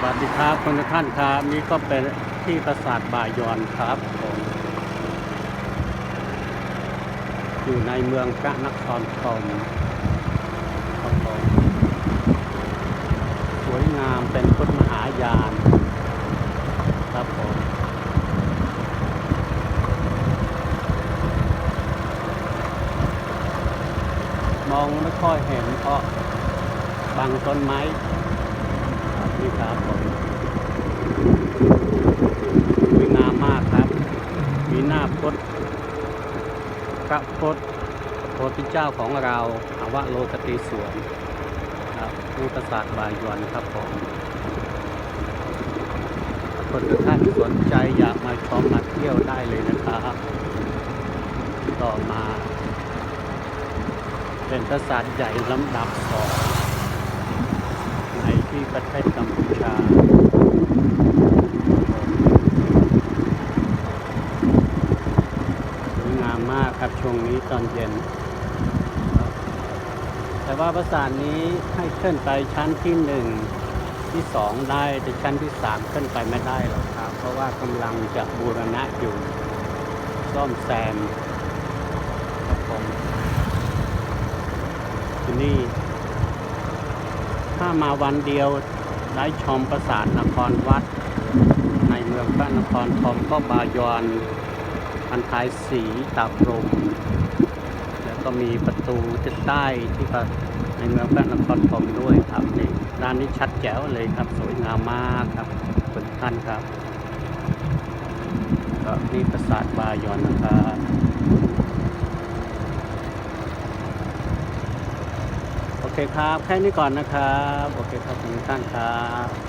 สวัสดีครับคุณท่านครับนี่ก็เป็นที่ปราสาทบ่ายอนครับผมอยู่ในเมืองพระนครธมครับผมสวยงามเป็นพุทธมหายานครับผมมองไม่ค่อยเห็นเพราะบางต้นไม้ นี่ครับผมสวยงามมากครับ มีหน้าพจน์พระพจน์พระพุทธเจ้าของเราอาวะโลกติสวนครับรูปศาสตร์บายวนครับผมคนทุกท่านสนใจอยากมาชมมาเที่ยวได้เลยนะครับ ต่อมา เป็นปราสาทใหญ่ลำดับสอง ในที่ประเทศกัมพูชา สวยงามมากค รงนี้ตอนเย็น แต่ว่าปราสาทนี้ให้ขึ้นไปชั้นที่หนึ่งที่สองได้แต่ชั้นที่สามขึ้นไปไม่ได้หรอกครับ เพราะว่ากำลังจะบูรณะอยู่ซ่อมแซมครับผมที่นี่ถ้ามาวันเดียวได้ชมปราสาทนครวัด ในเมืองพระนครธมก็บายอน พันท้ายสีตาพรม แล้วก็มีประตูทิศใต้ที่ก็ในเมืองพระนครธมด้วยครับนี่ด้านนี้ชัดแจ๋วเลยครับ สวยงามมากครับคุณท่านครับก็นี่ปราสาทบายอนนะครับโอเคครับ แค่นี้ก่อนนะครับ โอเคครับคุณท่านครับ